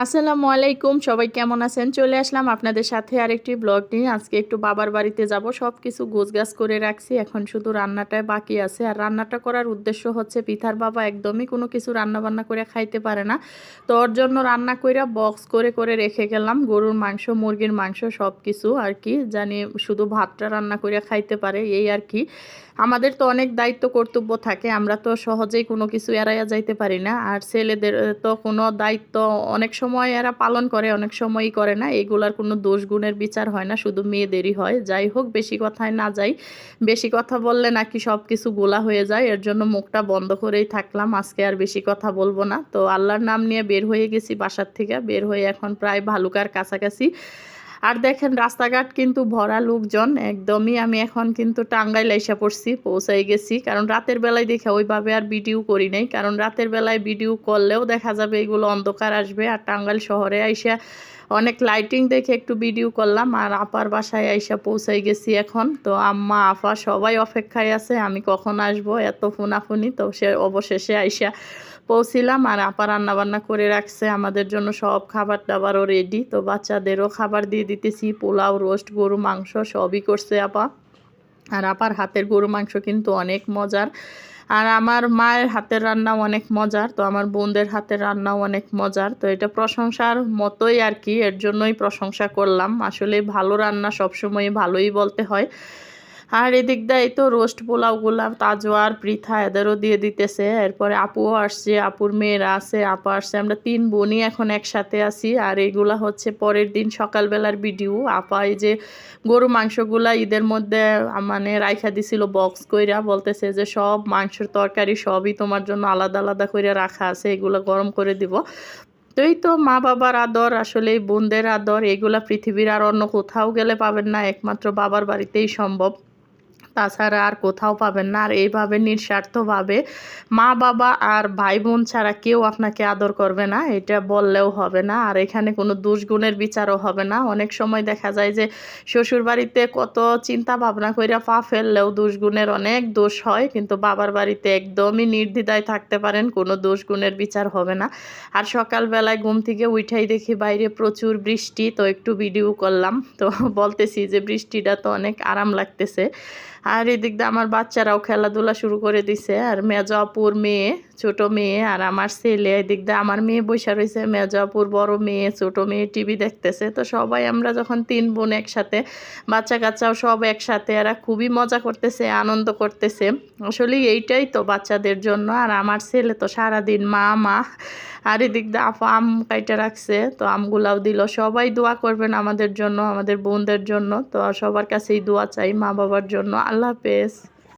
আসসালামু আলাইকুম, সবাই কেমন আছেন? চলে আসলাম আপনাদের সাথে আরেকটি ব্লগ নিয়ে। আজকে একটু বাবার বাড়িতে যাব। সব কিছু গোছগাছ করে রাখছি। এখন শুধু রান্নাটাই বাকি আছে। আর রান্নাটা করার উদ্দেশ্য হচ্ছে পিঠার বাবা একদমই কোনো কিছু রান্না বান্না করে খাইতে পারে না। তো ওর জন্য রান্না কইরা বক্স করে করে রেখে গেলাম। গরুর মাংস, মুরগির মাংস সব কিছু আর কি। জানি শুধু ভাতটা রান্না করে খাইতে পারে, এই আর কি। আমাদের তো অনেক দায়িত্ব, কর্তব্য থাকে। আমরা তো সহজেই কোনো কিছু এড়াইয়া যাইতে পারি না। আর ছেলেদের তো কোনো দায়িত্ব অনেক সময় এরা পালন করে, অনেক সময়ই করে না। এগুলার কোনো দোষ গুণের বিচার হয় না, শুধু মেয়েদেরই হয়। যাই হোক, বেশি কথায় না যাই। বেশি কথা বললে নাকি সব কিছু গোলা হয়ে যায়। এর জন্য মুখটা বন্ধ করেই থাকলাম। আজকে আর বেশি কথা বলব না। তো আল্লাহর নাম নিয়ে বের হয়ে গেছি বাসার থেকে। বের হয়ে এখন প্রায় ভালুকার কাছাকাছি। আর দেখেন, রাস্তাঘাট কিন্তু ভরা লোকজন, একদমই। আমি এখন কিন্তু টাঙ্গাইল এসে পড়ছি, পৌঁছাই গেছি। কারণ রাতের বেলায় দেখে ওইভাবে আর ভিডিও করি নাই। কারণ রাতের বেলায় ভিডিও করলেও দেখা যাবে এগুলো অন্ধকার আসবে। আর টাঙ্গাইল শহরে আইসা অনেক লাইটিং দেখে একটু ভিডিও করলাম, আর আপার বাসায় আইসা পৌঁছাই গেছি এখন। তো আম্মা আফা সবাই অপেক্ষায় আছে, আমি কখন আসব? এত ফোনাফুনি, তো সে অবশেষে আইসা পৌঁছিলাম, আর আপা রান্না বান্না করে রাখছে, আমাদের জন্য সব খাবার দাবারও রেডি তো বাচ্চাদেরও খাবার দিয়ে দিতেছি, পোলাও রোস্ট গরু, মাংস সবই করছে আপা। আর আপার হাতের গরু মাংস কিন্তু অনেক মজার। আর আমার মায়ের হাতের রান্নাও অনেক মজার, তো আমার বোনদের হাতের রান্নাও অনেক মজার, তো এটা প্রশংসার মতোই আর কি, এর জন্যই প্রশংসা করলাম। আসলে ভালো রান্না সবসময় ভালোই বলতে হয়। আর এদিক দিয়ে তো রোস্ট পোলাও পোলাওগুলা তাজোয়ার পৃথা এদেরও দিয়ে দিতেছে। এরপরে আপুও আসছে, আপুর মেয়েরা আছে, আপু আসছে। আমরা তিন বোনই এখন একসাথে আছি। আর এগুলা হচ্ছে পরের দিন সকালবেলার ভিডিও আপা এই যে গরু মাংসগুলা ঈদের মধ্যে মানে রাইখা দিছিল বক্স কইরা, বলতেছে যে সব মাংসের তরকারি সবই তোমার জন্য আলাদা আলাদা করে রাখা আছে, এগুলো গরম করে দিব। তো এই তো মা বাবার আদর আসলে বোনদের আদর। এগুলা পৃথিবীর আর অন্য কোথাও গেলে পাবেন না, একমাত্র বাবার বাড়িতেই সম্ভব। তাছাড়া আর কোথাও পাবেন না। আর এইভাবে নিঃস্বার্থভাবে মা, বাবা আর ভাই বোন ছাড়া কেউ আপনাকে আদর করবে না, এটা বললেও হবে না। আর এখানে কোনো দুষ্গুণের বিচারও হবে না। অনেক সময় দেখা যায় যে শ্বশুর বাড়িতে কত চিন্তা ভাবনা কইরা পা ফেললেও দুষ্গুণের অনেক দোষ হয়, কিন্তু বাবার বাড়িতে একদমই নির্দ্বিধায় থাকতে পারেন, কোনো দোষগুণের বিচার হবে না। আর সকালবেলায় ঘুম থেকে উঠাই দেখি বাইরে প্রচুর বৃষ্টি, তো একটু ভিডিও করলাম। তো বলতেছি যে বৃষ্টিটা তো অনেক আরাম লাগতেছে। আর এদিক দিয়ে আমার বাচ্চারাও খেলাধুলা শুরু করে দিছে। আর মেজাপুর মেয়ে, ছোট মেয়ে আর আমার ছেলে। এদিক দিয়ে আমার মেয়ে বৈশা রয়েছে মেজাপুর বড় মেয়ে, ছোট মেয়ে টিভি দেখতেছে। তো সবাই আমরা যখন তিন বোন একসাথে বাচ্চা কাচ্চাও সব একসাথে, এরা খুবই মজা করতেছে, আনন্দ করতেছে। আসলে এইটাই তো বাচ্চাদের জন্য। আর আমার ছেলে তো সারাদিন মা মা। আর এদিক দিয়ে আপা আম কাইটা রাখছে, তো আমগুলাও দিল। সবাই দোয়া করবেন আমাদের জন্য, আমাদের বোনদের জন্য। তো সবার কাছেই দোয়া চাই মা বাবার জন্য। আল্লাহ হাফেজ